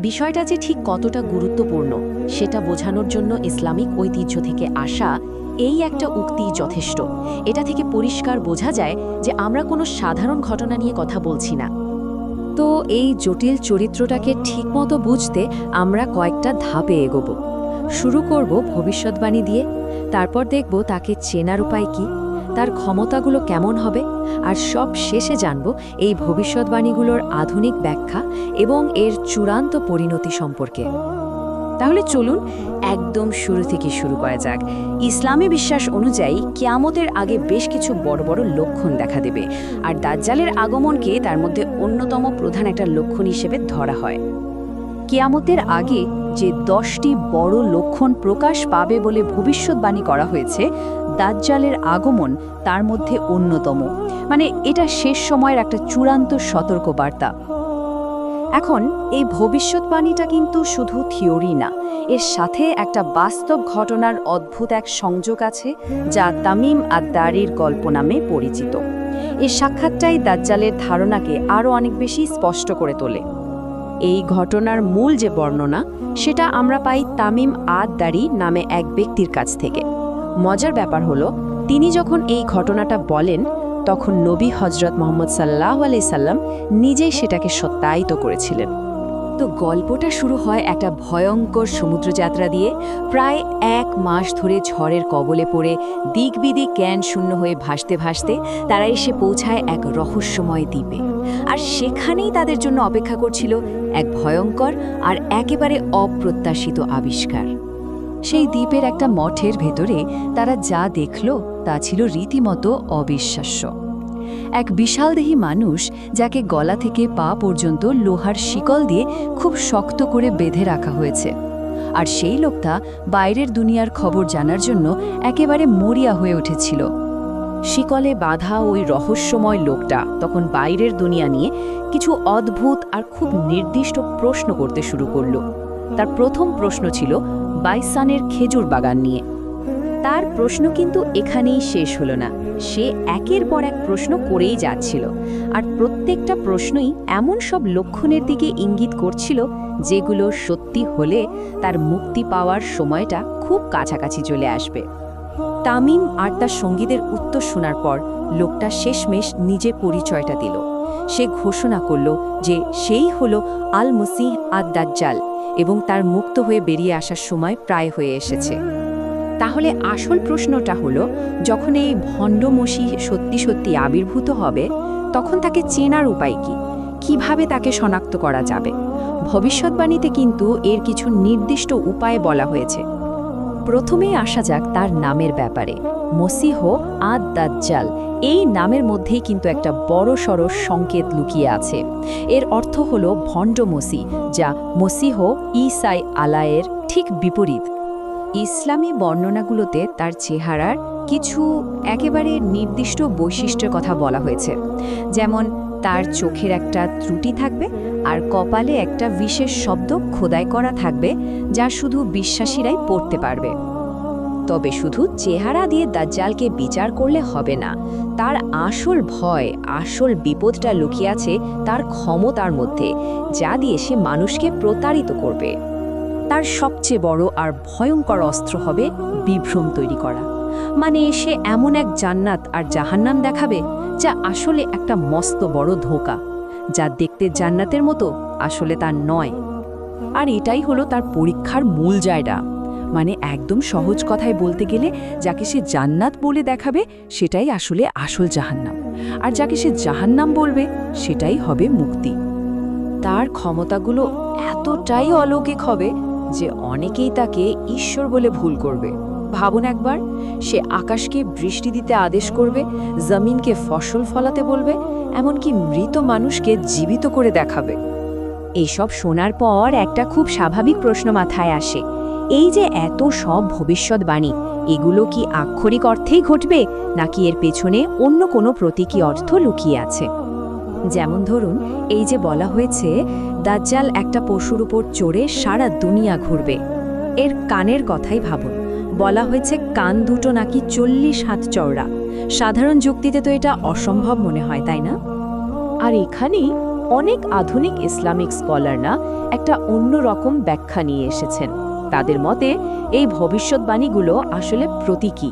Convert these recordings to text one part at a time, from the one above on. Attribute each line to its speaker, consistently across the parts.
Speaker 1: বিষয়টা যে ঠিক কতটা গুরুত্বপূর্ণ, সেটা বোঝানোর জন্য ইসলামিক ঐতিহ্য থেকে আসা এই একটা উক্তি যথেষ্ট। এটা থেকে পরিষ্কার বোঝা যায় যে আমরা কোনো সাধারণ ঘটনা নিয়ে কথা বলছি না। তো এই জটিল চরিত্রটাকে ঠিকমতো বুঝতে আমরা কয়েকটা ধাপে এগোব। শুরু করব ভবিষ্যৎবাণী দিয়ে, তারপর দেখব তাকে চেনার উপায় কি। তার ক্ষমতাগুলো কেমন হবে? আর সব শেষে জানব এই ভবিষ্যৎবাণীগুলোর আধুনিক ব্যাখ্যা এবং এর চূড়ান্ত পরিণতি সম্পর্কে।
Speaker 2: তাহলে চলুন একদম শুরু থেকে শুরু করা যাক। ইসলামী বিশ্বাস অনুযায়ী কিয়ামতের আগে বেশ কিছু বড় বড় লক্ষণ দেখা দেবে। আর দাজ্জালের আগমনকে তার মধ্যে অন্যতম প্রধান একটা লক্ষণ হিসেবে ধরা হয়। কিয়ামতের আগে যে দশটি বড় লক্ষণ প্রকাশ পাবে বলে ভবিষ্যৎবাণী করা হয়েছে দাজ্জালের আগমন তার মধ্যে অন্যতম। মানে এটা শেষ সময়ের একটা চূড়ান্ত সতর্কবার্তা। এখন এই ভবিষ্যৎবাণীটা কিন্তু শুধু থিওরি না, এর সাথে একটা বাস্তব ঘটনার অদ্ভুত এক সংযোগ আছে যা তামিম আদ্দারির গল্প নামে পরিচিত। এই সাক্ষাৎটাই দাজ্জালের ধারণাকে আরও অনেক বেশি স্পষ্ট করে তোলে। এই ঘটনার মূল যে বর্ণনা, সেটা আমরা পাই তামিম আদদারি নামে এক ব্যক্তির কাছ থেকে। মজার ব্যাপার হলো, তিনি যখন এই ঘটনাটা বলেন, তখন নবী হজরত মোহাম্মদ সাল্লাহ আলাই সাল্লাম নিজেই সেটাকে সত্যায়িত করেছিলেন। তো গল্পটা শুরু হয় একটা ভয়ঙ্কর সমুদ্রযাত্রা দিয়ে প্রায় এক মাস ধরে ঝড়ের কবলে পড়ে দিক বিদিক জ্ঞান শূন্য হয়ে ভাসতে ভাসতে তারা এসে পৌঁছায় এক রহস্যময় দ্বীপে। আর সেখানেই তাদের জন্য অপেক্ষা করছিল এক ভয়ঙ্কর আর একেবারে অপ্রত্যাশিত আবিষ্কার। সেই দ্বীপের একটা মঠের ভেতরে তারা যা দেখল তা ছিল রীতিমতো অবিশ্বাস্য। এক বিশালদেহী মানুষ যাকে গলা থেকে পা পর্যন্ত লোহার শিকল দিয়ে খুব শক্ত করে বেঁধে রাখা হয়েছে। আর সেই লোকটা বাইরের দুনিয়ার খবর জানার জন্য একেবারে মরিয়া হয়ে উঠেছিল। শিকলে বাঁধা ওই রহস্যময় লোকটা তখন বাইরের দুনিয়া নিয়ে কিছু অদ্ভুত আর খুব নির্দিষ্ট প্রশ্ন করতে শুরু করল। তার প্রথম প্রশ্ন ছিল বাইসানের খেজুর বাগান নিয়ে। তার প্রশ্ন কিন্তু এখানেই শেষ হলো না। সে একের পর এক প্রশ্ন করেই যাচ্ছিল। আর প্রত্যেকটা প্রশ্নই এমন সব লক্ষণের দিকে ইঙ্গিত করছিল যেগুলো সত্যি হলে তার মুক্তি পাওয়ার সময়টা খুব কাছাকাছি চলে আসবে। তামিম আর তার সঙ্গীদের উত্তর শোনার পর লোকটা শেষমেশ নিজে পরিচয়টা দিল। সে ঘোষণা করল যে সেই হল আল মুসিহ আদ দাজ্জাল এবং তার মুক্ত হয়ে বেরিয়ে আসার সময় প্রায় হয়ে এসেছে। তাহলে আসল প্রশ্নটা হলো, যখন এই ভণ্ডমসি সত্যি সত্যি আবির্ভূত হবে, তখন তাকে চেনার উপায় কি? কীভাবে তাকে শনাক্ত করা যাবে? ভবিষ্যৎবাণীতে কিন্তু এর কিছু নির্দিষ্ট উপায় বলা হয়েছে। প্রথমে আসা যাক তার নামের ব্যাপারে। মসিহ আদ দাজ্জাল এই নামের মধ্যেই কিন্তু একটা বড় সড় সংকেত লুকিয়ে আছে। এর অর্থ হল ভণ্ড মসি, যা মসিহ ইসাই আলায়ের ঠিক বিপরীত। ইসলামী বর্ণনাগুলোতে তার চেহারার কিছু একেবারে নির্দিষ্ট বৈশিষ্ট্যের কথা বলা হয়েছে। যেমন তার চোখের একটা ত্রুটি থাকবে আর কপালে একটা বিশেষ শব্দ খোদাই করা থাকবে যা শুধু বিশ্বাসীরাই পড়তে পারবে। তবে শুধু চেহারা দিয়ে দাজ্জালকে বিচার করলে হবে না, তার আসল ভয়, আসল বিপদটা লুকিয়ে আছে তার ক্ষমতার মধ্যে, যা দিয়ে সে মানুষকে প্রতারিত করবে। তার সবচেয়ে বড় আর ভয়ঙ্কর অস্ত্র হবে বিভ্রম তৈরি করা। মানে সে এমন এক জান্নাত আর জাহান্নাম দেখাবে যা আসলে একটা মস্ত বড় ধোকা, যা দেখতে জান্নাতের মতো আসলে তার নয়। আর এটাই হলো তার পরীক্ষার মূল জায়গা মানে একদম সহজ কথায় বলতে গেলে যাকে সে জান্নাত বলে দেখাবে সেটাই আসলে আসল জাহান্নাম, আর যাকে সে জাহান্নাম বলবে সেটাই হবে মুক্তি। তার ক্ষমতাগুলো এতটাই অলৌকিক হবে যে অনেকেই তাকে ঈশ্বর বলে ভুল করবে। ভাবুন একবার, সে আকাশকে বৃষ্টি দিতে আদেশ করবে, জমিনকে ফসল ফলাতে বলবে, এমনকি মৃত মানুষকে জীবিত করে দেখাবে। এইসব শোনার পর একটা খুব স্বাভাবিক প্রশ্ন মাথায় আসে, এই যে এত সব ভবিষ্যৎবাণী, এগুলো কি আক্ষরিক অর্থেই ঘটবে, নাকি এর পেছনে অন্য কোনো প্রতীকী অর্থ লুকিয়ে আছে? যেমন ধরুন, এই যে বলা হয়েছে, দাজ্জাল একটা পশুর উপর চড়ে সারা দুনিয়া ঘুরবে। এর কানের কথাই ভাবুন। বলা হয়েছে কান দুটো নাকি চল্লিশ হাত চওড়া। সাধারণ যুক্তিতে তো এটা অসম্ভব মনে হয়, তাই না? আর এখানেই
Speaker 1: অনেক আধুনিক ইসলামিক স্কলাররা একটা অন্যরকম ব্যাখ্যা নিয়ে এসেছেন। তাদের মতে এই ভবিষ্যৎবাণীগুলো আসলে প্রতীকী।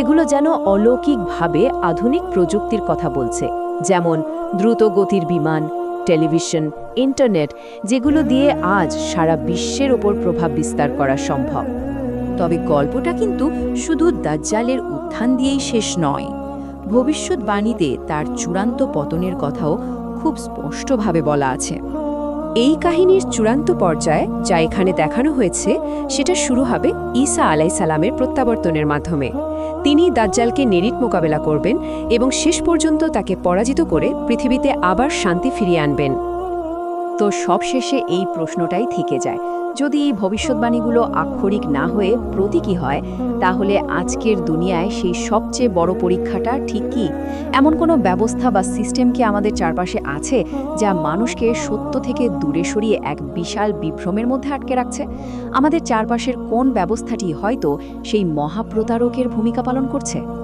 Speaker 1: এগুলো যেন অলৌকিকভাবে আধুনিক প্রযুক্তির কথা বলছে, যেমন দ্রুত গতির বিমান, টেলিভিশন, ইন্টারনেট, যেগুলো দিয়ে আজ সারা বিশ্বের ওপর প্রভাব বিস্তার করা সম্ভব।
Speaker 2: তবে গল্পটা কিন্তু শুধু দাজ্জালের উত্থান দিয়েই শেষ নয়। ভবিষ্যৎবাণীতে তার চূড়ান্ত পতনের কথাও খুব স্পষ্টভাবে বলা আছে। এই কাহিনীর চূড়ান্ত পর্যায়ে যা এখানে দেখানো হয়েছে, সেটা শুরু হবে ঈসা আলাই সালামের প্রত্যাবর্তনের মাধ্যমে। তিনি দাজ্জালকে নেরিট মোকাবেলা করবেন এবং শেষ পর্যন্ত তাকে পরাজিত করে পৃথিবীতে আবার শান্তি ফিরিয়ে আনবেন।
Speaker 1: তো সবশেষে এই প্রশ্নটাই থেকে যায় যদি এই ভবিষ্যৎবাণীগুলো আক্ষরিক না হয়ে প্রতীকী হয়, তাহলে আজকের দুনিয়ায় সেই সবচেয়ে বড় পরীক্ষাটা ঠিক কি? এমন কোনো ব্যবস্থা বা সিস্টেম কি আমাদের চারপাশে আছে যা মানুষকে সত্য থেকে দূরে সরিয়ে এক বিশাল বিভ্রমের মধ্যে আটকে রাখছে? আমাদের চারপাশের কোন ব্যবস্থাটি হয়তো সেই মহাপ্রতারকের ভূমিকা পালন করছে?